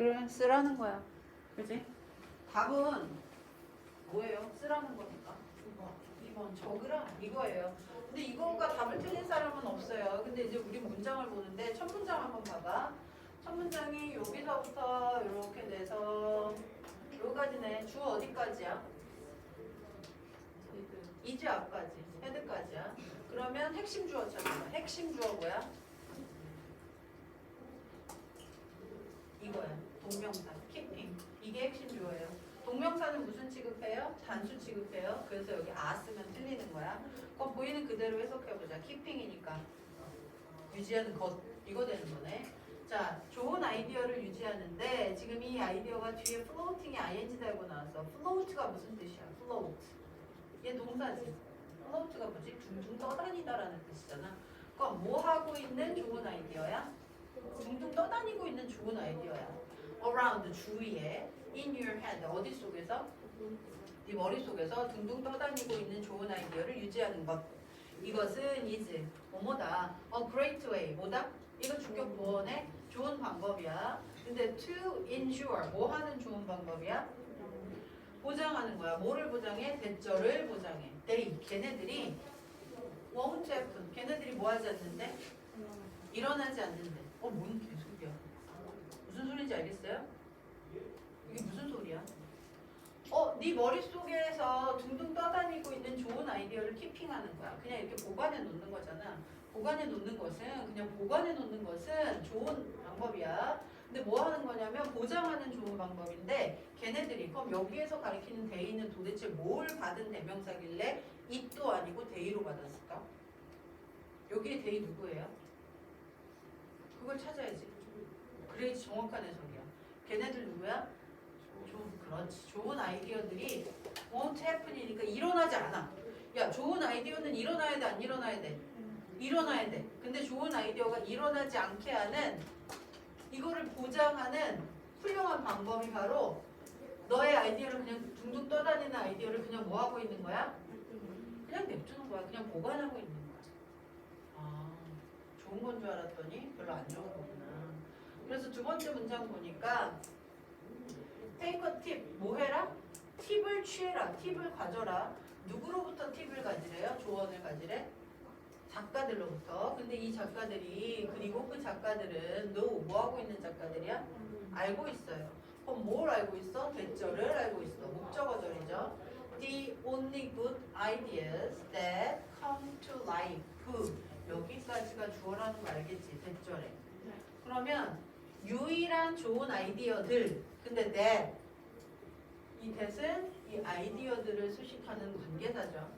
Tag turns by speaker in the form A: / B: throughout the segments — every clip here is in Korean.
A: 그러면 쓰라는 거야. 그지? 답은 뭐예요? 쓰라는 거니까. 2번 적으라 이거예요. 근데 이거가 답을 틀린 사람은 없어요. 근데 이제 우리 문장을 보는데 첫 문장 한번 봐봐. 첫 문장이 여기서부터 이렇게 돼서 여기까지네. 주 어디까지야? 이제 앞까지 헤드까지야. 그러면 핵심 주어 찾아봐. 핵심 주어 뭐야? 이거야. 동명사. keeping. 이게 핵심 주어예요. 동명사는 무슨 취급해요? 단수 취급해요. 그래서 여기 아 쓰면 틀리는 거야. 그럼 보이는 그대로 해석해보자. keeping이니까 유지하는 것 이거 되는 거네. 자, 좋은 아이디어를 유지하는데 지금 이 아이디어가 뒤에 floating이 ing 달고 나왔어. float가 무슨 뜻이야? float. 얘 동사지. float가 뭐지? 둥둥 떠다니다라는 뜻이잖아. 그럼 뭐 하고 있는 좋은 아이디어야? 둥둥 떠다니고 있는 좋은 아이디어야. Around 주위에 in your head 어디 속에서? 네 머릿속에서 둥둥 떠다니고 있는 좋은 아이디어를 유지하는 것. 이것은 is 뭐뭐다. a great way 뭐다? 이거 주격 보원의 좋은 방법이야. 근데 to ensure 뭐 하는 좋은 방법이야? 보장하는 거야. 뭐를 보장해? 대절을 보장해. they 걔네들이 won't happen. 걔네들이 뭐 하지 않는데? 일어나지 않는데. 어, 뭔 개소리야. 무슨 소리인지 알겠어요? 이게 무슨 소리야? 어, 네 머릿속에서 둥둥 떠다니고 있는 좋은 아이디어를 키핑하는 거야. 그냥 이렇게 보관해 놓는 거잖아. 보관해 놓는 것은 그냥 보관해 놓는 것은 좋은 방법이야. 근데 뭐 하는 거냐면 보장하는 좋은 방법인데 걔네들이 그럼 여기에서 가리키는 대의는 도대체 뭘 받은 대명사길래 it도 아니고 대의로 받았을까? 여기에 대의 누구예요? 그걸 찾아야지. 그래야지 정확한 해석이야. 걔네들 누구야? 좋은 그렇지. 좋은 아이디어들이 won't happen이니까 일어나지 않아. 야, 좋은 아이디어는 일어나야 돼, 안 일어나야 돼? 일어나야 돼. 근데 좋은 아이디어가 일어나지 않게 하는 이거를 보장하는 훌륭한 방법이 바로 너의 아이디어를 그냥 둥둥 떠다니는 아이디어를 그냥 뭐 하고 있는 거야? 그냥 냅두는 거야. 그냥 보관하고 있는 거야. 아, 좋은 건 줄 알았더니 별로 안 좋은 거구나. 그래서 두 번째 문장 보니까 a tip 뭐 해라? 팁을 취해라. 팁을 가져라. 누구로부터 팁을 가지래요? 조언을 가지래? 작가들로부터. 근데 이 작가들이 그리고 그 작가들은 너 뭐 하고 있는 작가들이야? 알고 있어요. 그럼 뭘 알고 있어? 대절을 알고 있어. 목적어절이죠. The only good ideas that come to life. 여기까지가 주어라는 거 알겠지? 대절에. 그러면 유일한 좋은 아이디어들. 근데 that 이 that은 이 아이디어들을 수식하는 관계사죠.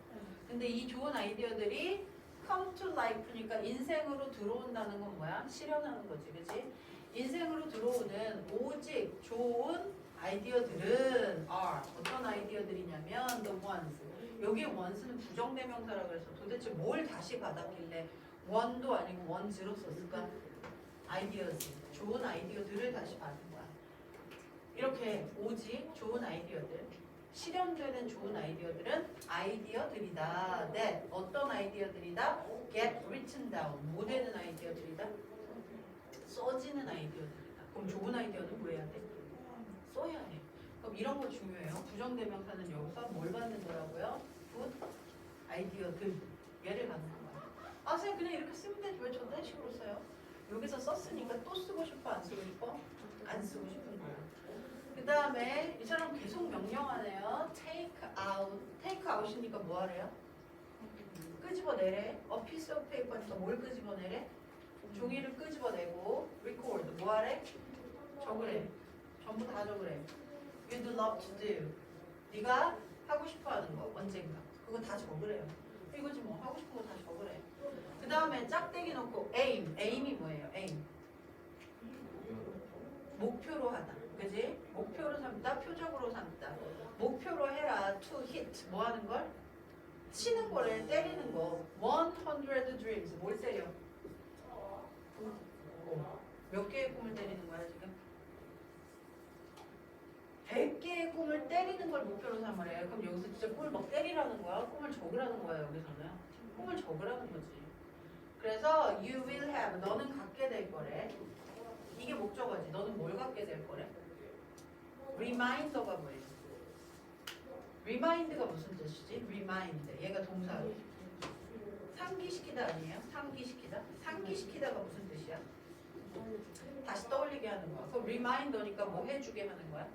A: 근데 이 좋은 아이디어들이 come to life니까 인생으로 들어온다는 건 뭐야? 실현하는 거지, 그지? 인생으로 들어오는 오직 좋은 아이디어들은 are 어떤 아이디어들이냐면 the ones 여기 ones는 부정대명사라 그래서 도대체 뭘 다시 받았길래 one도 아니고 ones로 썼을까? 아이디어지 좋은 아이디어들을 다시 받은 거야. 이렇게 오직 좋은 아이디어들 실현되는 좋은 아이디어들은 아이디어들이다. that 어떤 아이디어들이다? get written down 못 되는 아이디어들이다. 써지는 아이디어들이다. 그럼 좋은 아이디어는 뭐 해야 돼? 써야 해. 그럼 이런 거 중요해요. 부정대명사는 여기서 뭘 받는 거라고요? good 아이디어들 얘를 받는 거야. 아 선생님 그냥 이렇게 쓰면 되지 왜 저런 식으로 써요? 여기서 썼으니까 또 쓰고 싶어 안 쓰고 싶어? 안 쓰고 싶은 거야. 그 다음에 이 사람 계속 명령하네요. take out. take out이니까 뭐 하래요? 끄집어내래. a piece of paper니까 뭘 끄집어내래? 종이를 끄집어내고 record. 뭐 하래? 적으래. 전부 다 적으래. you'd love to do. 네가 하고 싶어 하는 거 언젠가. 그거 다 적으래요. 이거지 뭐 하고 싶은 거 다 적으래. 그 다음에 짝대기 놓고 aim. aim이 뭐예요? aim. 목표로 하다. 그지? 목표로 삼다, 표적으로 삼다. 목표로 해라. to hit. 뭐 하는 걸? 치는 거래, 때리는 거. 100 dreams. 뭘 때려? 어. 몇 개의 꿈을 때리는 거야, 지금? 100개의 꿈을 때리는 걸 목표로 삼으래. 그럼 여기서 진짜 꿈을 막 때리라는 거야? 꿈을 적으라는 거야, 여기서는? 꿈을 적으라는 거지. 그래서 you will have. 너는 갖게 될 거래. 이게 목적어지. 너는 뭘 갖게 될 거래? 리마인더가 뭐예요? 리마인드가 무슨 뜻이지? 리마인드. 얘가 동사로. 상기시키다 아니에요? 상기시키다? 상기시키다가 무슨 뜻이야? 다시 떠올리게 하는 거야. 그럼 리마인더니까 뭐 해주게 하는 거야?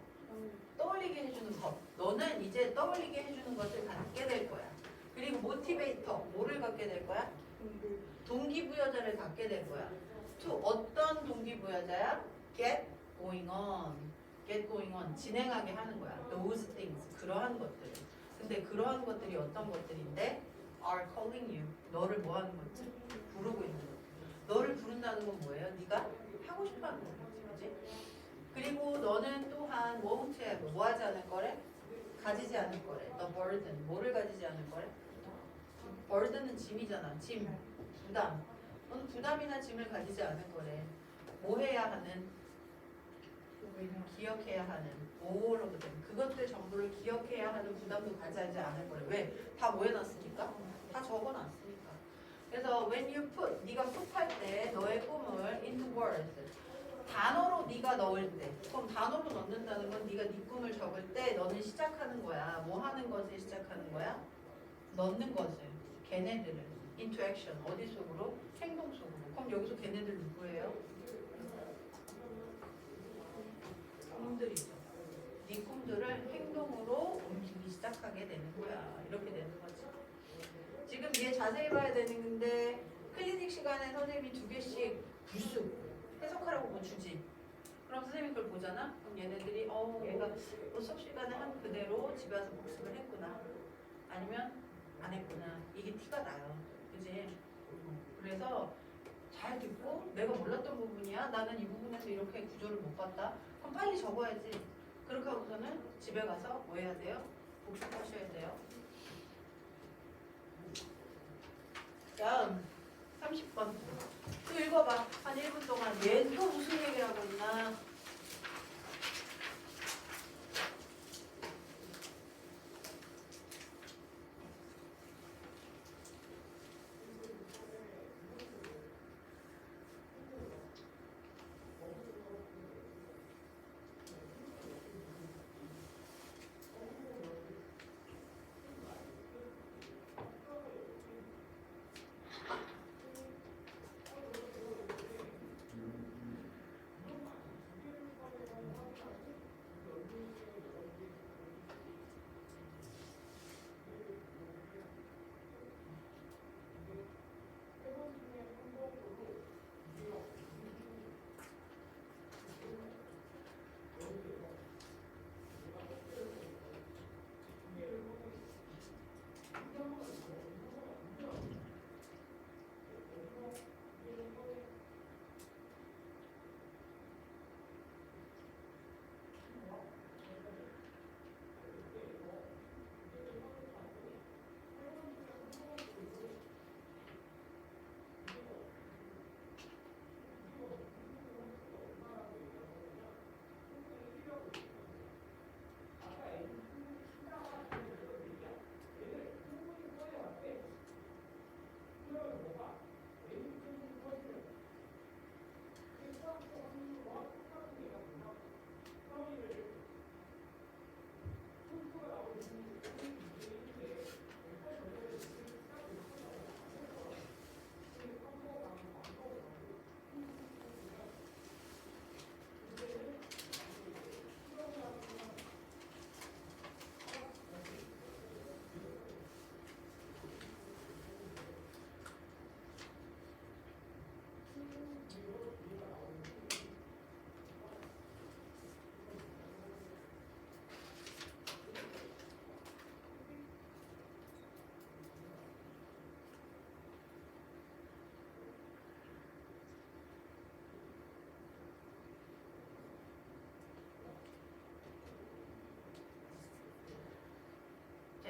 A: 떠올리게 해주는 것. 너는 이제 떠올리게 해주는 것을 갖게 될 거야. 그리고 모티베이터, 뭐를 갖게 될 거야? 동기부여자를 갖게 될 거야. to 어떤 동기부여자야? get going on. get going on. 진행하게 하는 거야. those things. 그러한 것들. 근데 그러한 것들이 어떤 것들인데? are calling you. 너를 뭐 하는 거지? 부르고 있는 거. 너를 부른다는 건 뭐예요? 네가 하고 싶어 하는 거지. 그지? 그리고 너는 또한 won't have. 뭐 하지 않을 거래? 가지지 않을 거래. the burden. 뭐를 가지지 않을 거래? burden은 짐이잖아. 짐. 부담. 너는 부담이나 짐을 가지지 않을 거래. 뭐 해야 하는? 기억해야 하는 오로거든. 그것들 정도를 기억해야 하는 부담도 가지지 않을 거래. 왜? 다뭐 해놨으니까? 다 적어놨으니까. 그래서 when you put, 네가 put할 때 너의 꿈을 into words. 단어로 네가 넣을 때, 그럼 단어로 넣는다는 건 네가 네 꿈을 적을 때 너는 시작하는 거야. 뭐 하는 것을 시작하는 거야? 넣는 것을. 걔네들을 into action. 어디 속으로? 행동 속으로. 그럼 여기서 걔네들 누구예요? 꿈들이죠. 네 꿈들을 행동으로 옮기기 시작하게 되는 거야. 이렇게 되는 거지. 지금 얘 자세히 봐야 되는 건데 클리닉 시간에 선생님이 두 개씩 불쑥 해석하라고 뭐 주지. 그럼 선생님이 그걸 보잖아. 그럼 얘네들이 어 얘가 뭐 수업 시간에 한 그대로 집에 와서 복습을 했구나. 아니면 안 했구나. 이게 티가 나요. 그지? 그래서 잘 듣고 내가 몰랐던 부분이야. 나는 이 부분에서 이렇게 구조를 못 봤다. 그럼 빨리 적어야지. 그렇게 하고서는 집에 가서 뭐 해야 돼요? 복습하셔야 돼요. 다음 30번 또 읽어봐. 한 1분 동안 얘 또 무슨 얘기를 하고 있나?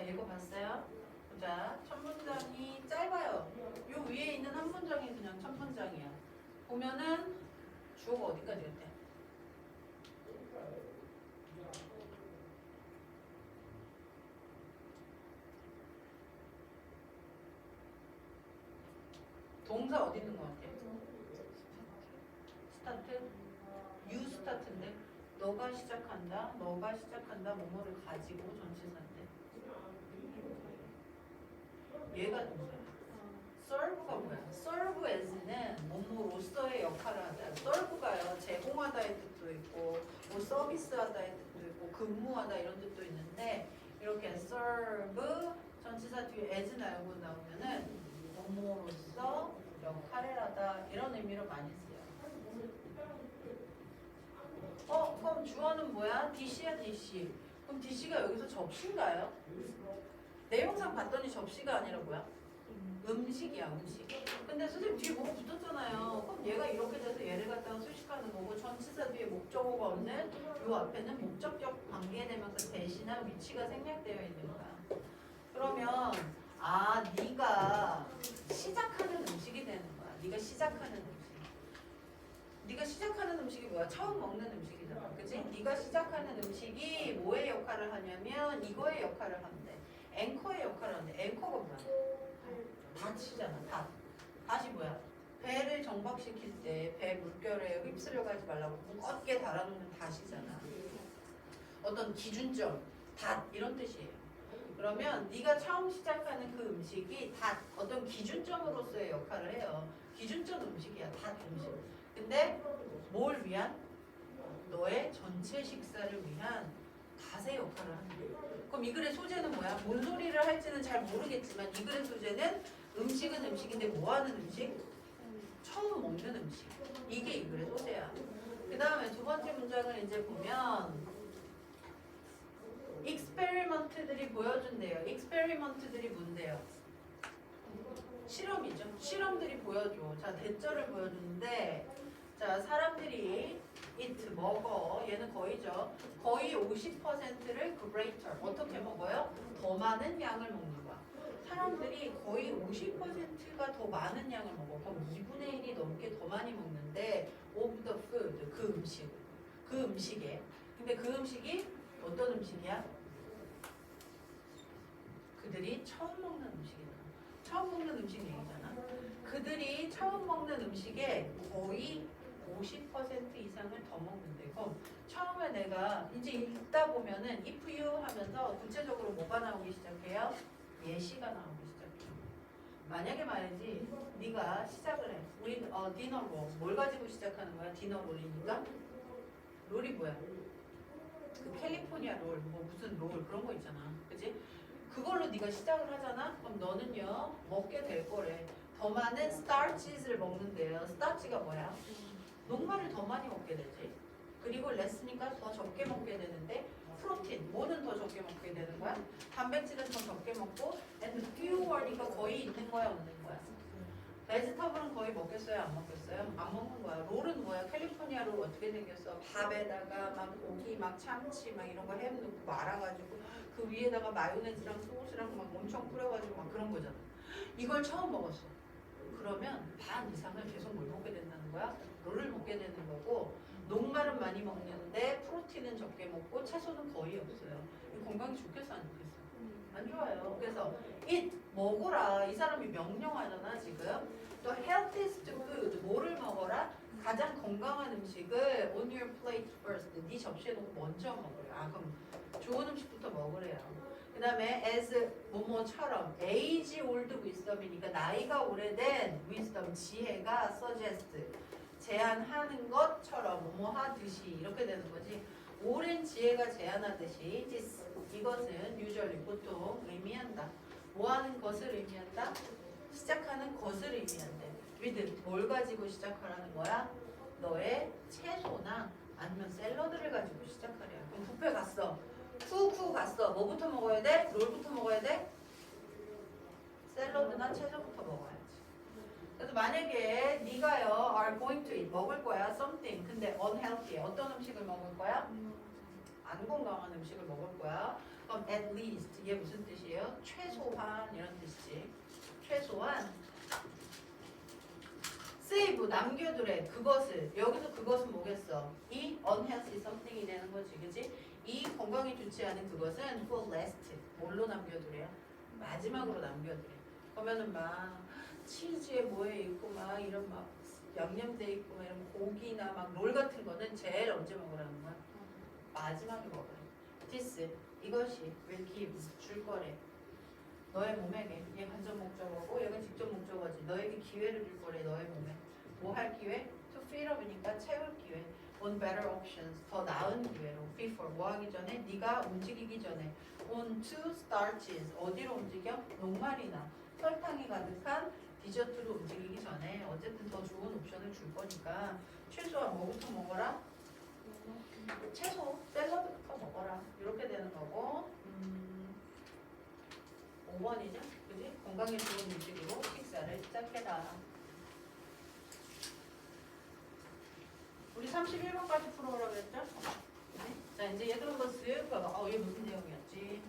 A: 읽어봤어요? 자, 첫 문장이 짧아요. 요 위에 있는 한 문장이 그냥 첫 문장이야. 보면은 주어가 어디까지 갔대? 동사 어디 있는 것 같아? 스타트? 유 스타트 전치사인데 너가 시작한다 너가 시작한다 뭐뭐를 가지고 전치사인데 얘가 동사야 serve가 뭐야? serve as는 뭐뭐로서의 역할을 하다. serve가요 제공하다의 뜻도 있고 뭐 서비스하다의 뜻도 있고 근무하다 이런 뜻도 있는데 이렇게 serve 전치사 뒤에 as 나오고 나오면은 뭐뭐로서 역할을 하다 이런 의미로 많이 써요. 어 그럼 주어는 뭐야? DC야 DC. 그럼 DC가 여기서 접시인가요? 내용상 봤더니 접시가 아니라 뭐야? 음식이야 음식. 근데 선생님 뒤에 뭐가 붙었잖아요. 그럼 얘가 이렇게 돼서 얘를 갖다가 수식하는 거고 전치사 뒤에 목적어가 없는 요 앞에는 목적격 관계되면서 대신한 위치가 생략되어 있는 거야. 그러면 아 네가 시작하는 음식이 되는 거야. 네가 시작하는 음식. 네가 시작하는 음식이 뭐야? 처음 먹는 음식이잖아. 그치? 네가 시작하는 음식이 뭐의 역할을 하냐면 이거의 역할을 하는데 앵커의 역할을 하는데 앵커가 뭐야? 닷이잖아. 닷. 닷이 뭐야? 배를 정박시킬 때 배 물결에 휩쓸려 가지 말라고 무겁게 달아놓는 닷이잖아. 어떤 기준점, 닷 이런 뜻이에요. 그러면 네가 처음 시작하는 그 음식이 닷 어떤 기준점으로서의 역할을 해요. 기준점 음식이야. 닷 음식. 근데 뭘 위한? 너의 전체 식사를 위한 닷의 역할을 거야. 그럼 이 글의 소재는 뭐야? 뭔 소리를 할지는 잘 모르겠지만 이 글의 소재는 음식은 음식인데 뭐 하는 음식? 처음 먹는 음식. 이게 이 글의 소재야. 그 다음에 두 번째 문장을 이제 보면 익스페리먼트들이 보여준대요. 익스페리먼트들이 뭔데요? 실험이죠. 실험들이 보여줘. 자, 대절을 보여주는데 자, 사람들이 eat 먹어. 얘는 거의죠. 거의 50%를 greater 어떻게 먹어요? 더 많은 양을 먹는 거야. 사람들이 거의 50%가 더 많은 양을 먹어. 그럼 2분의 1이 넘게 더 많이 먹는데 of the food 그 음식 그 음식에 근데 그 음식이 어떤 음식이야? 그들이 처음 먹는 음식이다. 처음 먹는 음식 얘기잖아. 그들이 처음 먹는 음식에 거의 50% 이상을 더 먹는데 그럼 처음에 내가 이제 읽다 보면은 if you 하면서 구체적으로 뭐가 나오기 시작해요? 예시가 나오기 시작해요. 만약에 말이지 네가 시작을 해. 우리 어, 디너 롤. 뭘 가지고 시작하는 거야? 디너 롤이니까 롤이 뭐야? 그 캘리포니아 롤, 뭐 무슨 롤 그런 거 있잖아. 그지? 그걸로 네가 시작을 하잖아? 그럼 너는요 먹게 될 거래. 더 많은 스타치를 먹는데요. 스타치가 뭐야? 녹말을 더 많이 먹게 되지. 그리고 레스니까 더 적게 먹게 되는데 프로틴, 뭐는 더 적게 먹게 되는 거야? 단백질은 더 적게 먹고 and fewer니까 거의 있는 거야 없는 거야? 베지터블은 거의 먹겠어요 안 먹겠어요? 안 먹는 거야. 롤은 뭐야? 캘리포니아 롤 어떻게 생겼어? 밥에다가 막 고기 막 참치 막 이런 거햄 넣고 말아가지고 그 위에다가 마요네즈랑 소스랑 막 엄청 뿌려가지고 막 그런 거잖아. 이걸 처음 먹었어. 그러면 반 이상을 계속 뭘 먹게 된다는 거야? 롤을 먹게 되는 거고 녹말은 많이 먹는데 프로틴은 적게 먹고 채소는 거의 없어요. 이 건강이 좋겠어 안 좋겠어? 안 좋아요. 그래서 eat 먹어라. 이 사람이 명령하잖아 지금. 또 healthiest food 뭐를 먹어라? 가장 건강한 음식을 on your plate first. 네 접시에 놓고 먼저 먹으래. 아 그럼 좋은 음식부터 먹으래요. 그 다음에 as 뭐뭐처럼 age old wisdom이니까 나이가 오래된 wisdom 지혜가 suggest 제안하는 것처럼 뭐뭐 하듯이 이렇게 되는 거지. 오랜 지혜가 제안하듯이 this 이것은 usually 보통 의미한다. 뭐 하는 것을 의미한다? 시작하는 것을 의미한대. with 뭘 가지고 시작하라는 거야? 너의 채소나 아니면 샐러드를 가지고 시작하랴. 그럼 뷔페 갔어. 쿠쿠 갔어. 뭐부터 먹어야 돼? 롤부터 먹어야 돼? 샐러드나 채소부터 먹어야지. 그래서 만약에 네가요 are going to eat 먹을 거야 something 근데 unhealthy 어떤 음식을 먹을 거야? 안 건강한 음식을 먹을 거야. 그럼 at least 이게 무슨 뜻이에요? 최소한 이런 뜻이지. 최소한 save 남겨두래 그것을 여기서 그것은 뭐겠어? 이 unhealthy something이 되는 거지, 그지? 이 건강이 좋지 않은 그것은 for last 뭘로 남겨두래요? 마지막으로 남겨두래. 그러면은 막 치즈에 뭐에 있고 막 이런 막 양념돼 있고 막 이런 고기나 막 롤 같은 거는 제일 언제 먹으라는 거야? 마지막에 먹으래. this 이것이 will give 줄 거래. 너의 몸에게 얘 간접 목적어고 얘가 직접 목적어지. 너에게 기회를 줄 거래. 너의 몸에 뭐 할 기회? to fill up이니까 채울 기회. on better options 더 나은 기회로 before 뭐 하기 전에 네가 움직이기 전에 on to starches 어디로 움직여? 녹말이나 설탕이 가득한 디저트로 움직이기 전에 어쨌든 더 좋은 옵션을 줄 거니까 최소한 뭐부터 먹어라? 채소, 샐러드부터 먹어라. 이렇게 되는 거고, 음, 5번이죠? 그지? 건강에 좋은 음식으로 식사를 시작해라. 우리 31번까지 풀어오라고 했죠? 그지? 자, 이제 얘들 한번 쓱 봐봐. 어, 얘 무슨 내용이었지?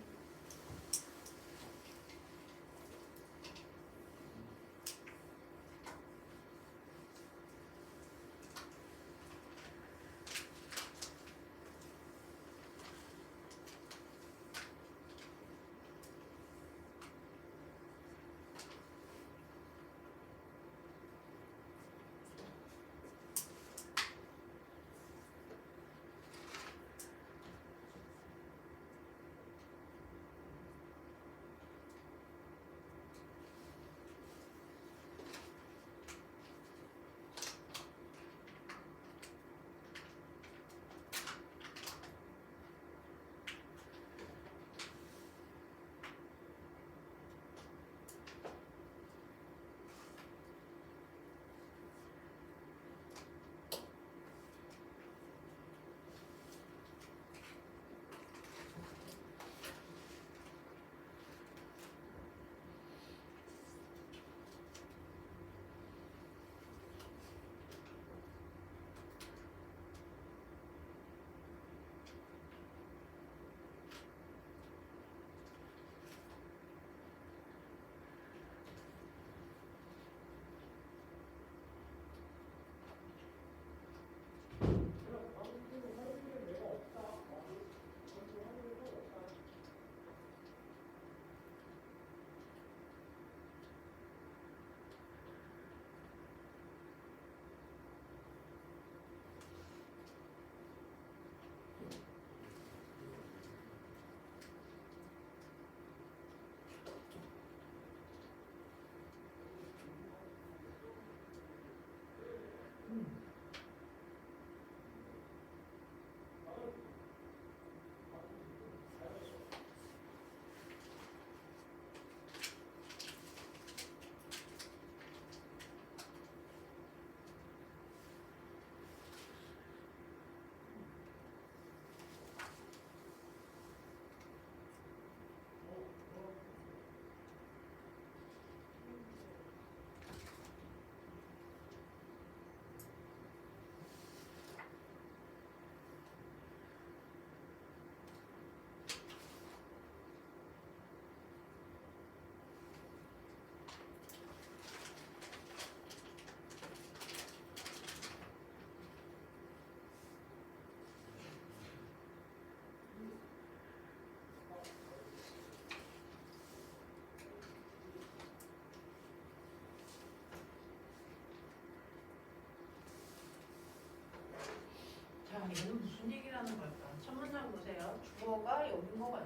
A: 주어가 여긴 것 같아.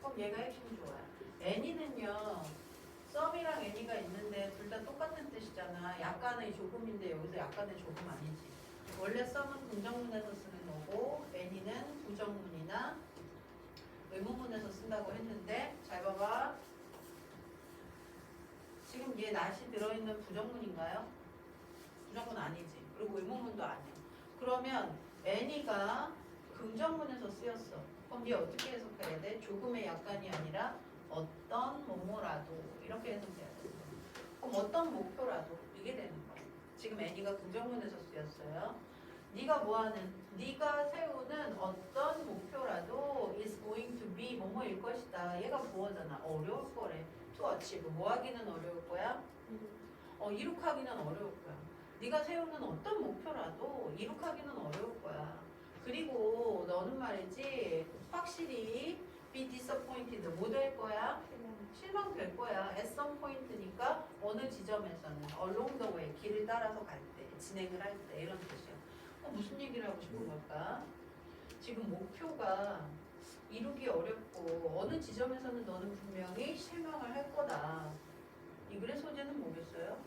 A: 그럼 얘가 핵심 좋아요. 애니는요, 썸이랑 애니가 있는데 둘 다 똑같은 뜻이잖아. 약간의 조금인데 여기서 약간의 조금 아니지. 원래 썸은 긍정문에서 쓰는 거고, 애니는 부정문이나 의문문에서 쓴다고 했는데, 잘 봐봐. 지금 얘 낫이 들어있는 부정문인가요? 부정문 아니지. 그리고 의문문도 아니야. 그러면 애니가 긍정문에서 쓰였어. 그럼 얘 어떻게 해석해야 돼? 조금의 약간이 아니라 어떤 뭐뭐라도 이렇게 해석해야 돼. 그럼 어떤 목표라도 이게 되는 거야. 지금 애니가 긍정문에서 쓰였어요. 네가 뭐하는? 네가 세우는 어떤 목표라도 is going to be 뭐뭐일 것이다. 얘가 부어잖아. 어려울 거래. to achieve 뭐 하기는 어려울 거야? 어 이룩하기는 어려울 거야. 네가 세우는 어떤 목표라도 이룩하기는 어려울 거야. 그리고 너는 말이지 확실히 be disappointed 못할 거야? 실망될 거야. at some point니까 어느 지점에서는 along the way 길을 따라서 갈 때, 진행을 할 때 이런 뜻이야. 어, 무슨 얘기를 하고 싶은 걸까? 지금 목표가 이루기 어렵고 어느 지점에서는 너는 분명히 실망을 할 거다. 이 글의 소재는 뭐겠어요?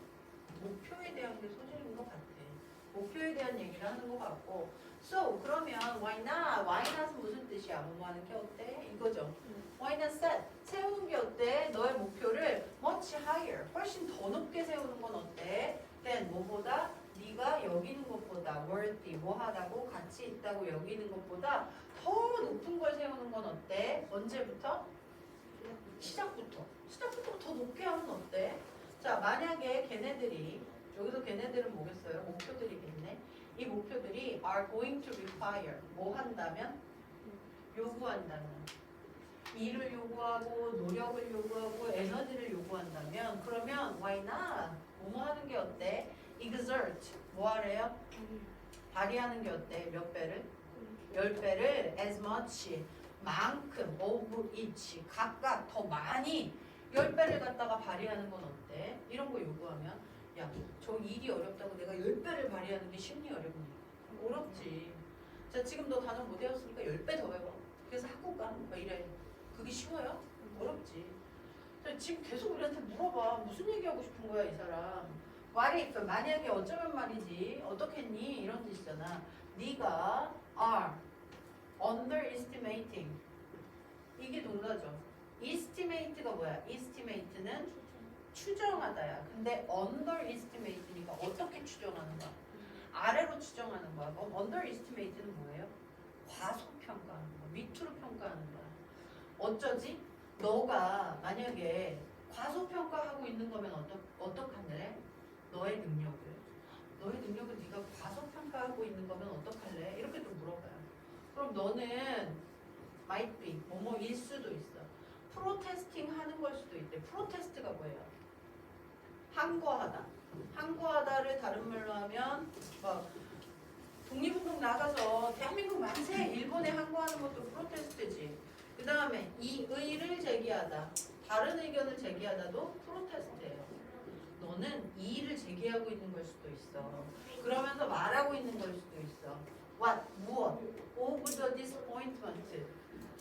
A: 목표에 대한 게 소재인 것 같아. 목표에 대한 얘기를 하는 것 같고 So 그러면 why not? why not은 무슨 뜻이야? 뭐뭐 하는 게 어때? 이거죠. why not set? 세우는 게 어때? 너의 목표를 much higher, 훨씬 더 높게 세우는 건 어때? than 뭐보다? 네가 여기는 것보다 worthy, 뭐하다고 가치 있다고 여기는 것보다 더 높은 걸 세우는 건 어때? 언제부터? 시작부터. 시작부터 더 높게 하면 어때? 자, 만약에 걔네들이 여기서 걔네들은 뭐겠어요? 목표들이겠네. 이 목표들이 are going to require 뭐 한다면? 요구한다면. 일을 요구하고 노력을 요구하고 에너지를 요구한다면 그러면 why not? 뭐뭐 하는 게 어때? exert 뭐 하래요? 발휘하는 게 어때? 몇 배를? 열 배를 as much 만큼 of each 각각 더 많이 열 배를 갖다가 발휘하는 건 어때? 이런 거 요구하면 야 저 일이 어렵다고 내가 열 배를 발휘하는 게 쉽니 어렵니? 어렵지. 자 지금 너 단어 못 외웠으니까 열배더 외워. 그래서 학교 가. 막 이래. 그게 쉬워요? 어렵지. 자, 지금 계속 우리한테 물어봐. 무슨 얘기하고 싶은 거야 이 사람? What if 만약에 어쩌면 말이지 어떻겠니 이런 뜻이잖아. 네가 are underestimating 이게 동사죠. estimate가 뭐야? estimate는 추정하다야. 근데 underestimate니까 어떻게 추정하는 거야? 아래로 추정하는 거야. 그럼 underestimate는 뭐예요? 과소평가하는 거야. 밑으로 평가하는 거야. 어쩌지? 너가 만약에 과소평가하고 있는 거면 어떡, 어떡할래? 너의 능력을. 너의 능력을 네가 과소평가하고 있는 거면 어떡할래? 이렇게 또 물어봐요. 그럼 너는 might be 뭐뭐일 수도 있어. 프로테스팅 하는 걸 수도 있대. 프로테스트가 뭐예요? 항거하다. 항거하다를 다른 말로 하면 막 독립운동 나가서 대한민국 만세 일본에 항거하는 것도 프로테스트지. 그 다음에 이 의를 제기하다. 다른 의견을 제기하다도 프로테스트예요. 너는 이 일을 제기하고 있는 걸 수도 있어. 그러면서 말하고 있는 걸 수도 있어. What? 무엇? Of the disappointment.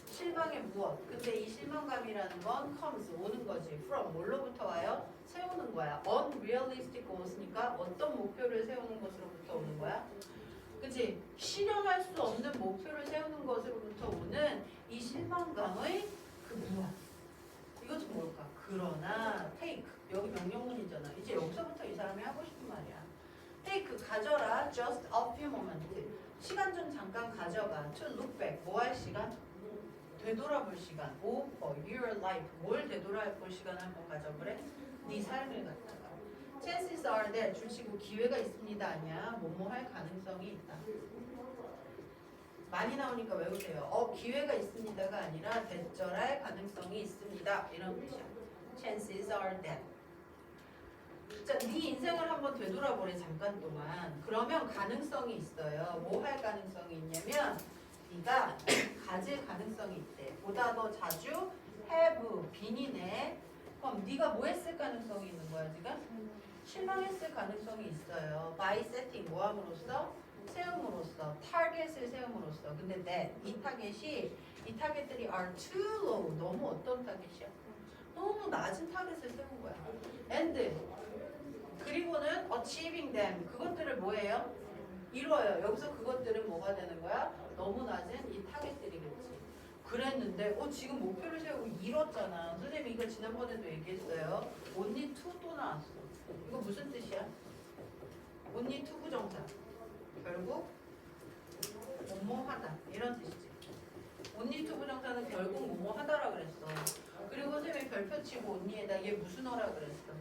A: 실망의 무엇? 근데 이 실망감이라는 건 comes 오는 거지. from 뭘로부터 와요? 세우는 거야. unrealistic goals니까 어떤 목표를 세우는 것으로부터 오는 거야? 그치? 실현할 수 없는 목표를 세우는 것으로부터 오는 이 실망감의 그 무엇? 이것은 뭘까? 그러나 take 여기 명령문이잖아. 이제 여기서부터 이 사람이 하고 싶은 말이야. take 가져라 just a few moment 시간 좀 잠깐 가져가 to look back 뭐 할 시간? 되돌아볼 시간 over your life 뭘 되돌아볼 시간 한번 가져보래? 네 삶을 갖다가 chances are that 주시고 기회가 있습니다 아니야 뭐뭐 할 가능성이 있다 많이 나오니까 외우세요 어 기회가 있습니다가 아니라 대절할 가능성이 있습니다 이런 뜻이야 chances are that 자, 네 인생을 한번 되돌아보래 잠깐 동안. 그러면 가능성이 있어요. 뭐 할 가능성이 있냐면 네가 가질 가능성이 있대. 보다 더 자주 have 빈이네. 그럼 네가 뭐 했을 가능성이 있는 거야 지금? 실망했을 가능성이 있어요. by setting 뭐 함으로써? 세움으로써 타겟을 세움으로써. 근데 that 이 타겟이 이 타겟들이 are too low 너무 어떤 타겟이야? 너무 낮은 타겟을 세운 거야. and 그리고는 achieving them 그것들을 뭐예요? 이뤄요. 여기서 그것들은 뭐가 되는 거야? 너무 낮은 이 타겟들이겠지. 그랬는데 어 지금 목표를 세우고 이뤘잖아. 선생님 이거 지난번에도 얘기했어요. 또 나왔어. 이거 무슨 뜻이야? only to 부정사. 결국 뭐뭐하다 이런 뜻이지. only to 부정사는 결국 뭐뭐하다라 그랬어. 그리고 선생님이 별표 치고 언니에다 얘 무슨 어라 그랬어?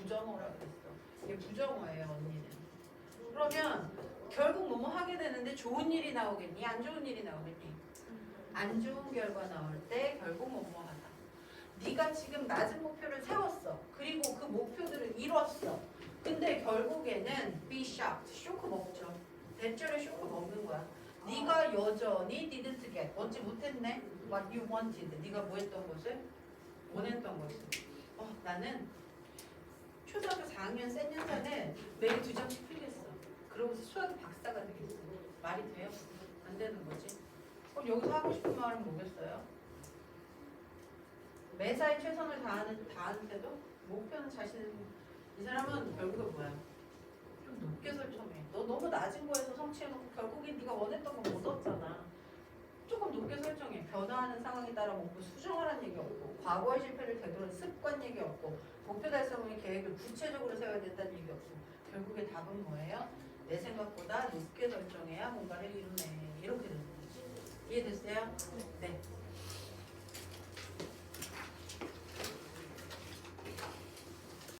A: 부정어라 그랬어. 얘 부정어예요 언니는. 그러면 결국 뭐뭐 하게 되는데 좋은 일이 나오겠니? 안 좋은 일이 나오겠니? 안 좋은 결과 나올 때 결국 뭐뭐 하다. 네가 지금 낮은 목표를 세웠어. 그리고 그 목표들을 이뤘어. 근데 결국에는 be shocked. 쇼크 먹죠. 대절에 쇼크 먹는 거야. 네가 여전히 didn't get 얻지 못했네. What you wanted. 네가 뭐 했던 것을 원했던 것을. 어, 나는 초등학교 4학년 센 년차는 매일 두 장씩 풀겠어. 그러고서 수학의 박사가 되겠어. 말이 돼요? 안 되는 거지. 그럼 여기서 하고 싶은 말은 뭐겠어요? 매사에 최선을 다하는 다하는데도 목표는 자신은 이 사람은 결국은 뭐야? 좀 높게 설정해. 너 너무 낮은 거에서 성취해놓고 결국에 네가 원했던 거못 얻잖아. 조금 높게 설정해. 변화하는 상황에 따라 목표 수정하라는 얘기 없고 과거의 실패를 되돌아 습관 얘기 없고 목표 달성의 계획을 구체적으로 세워야 된다는 얘기 없고 결국에 답은 뭐예요? 내 생각보다 높게 설정해야 뭔가를 이루네. 이렇게 되는 거지. 이해됐어요? 네.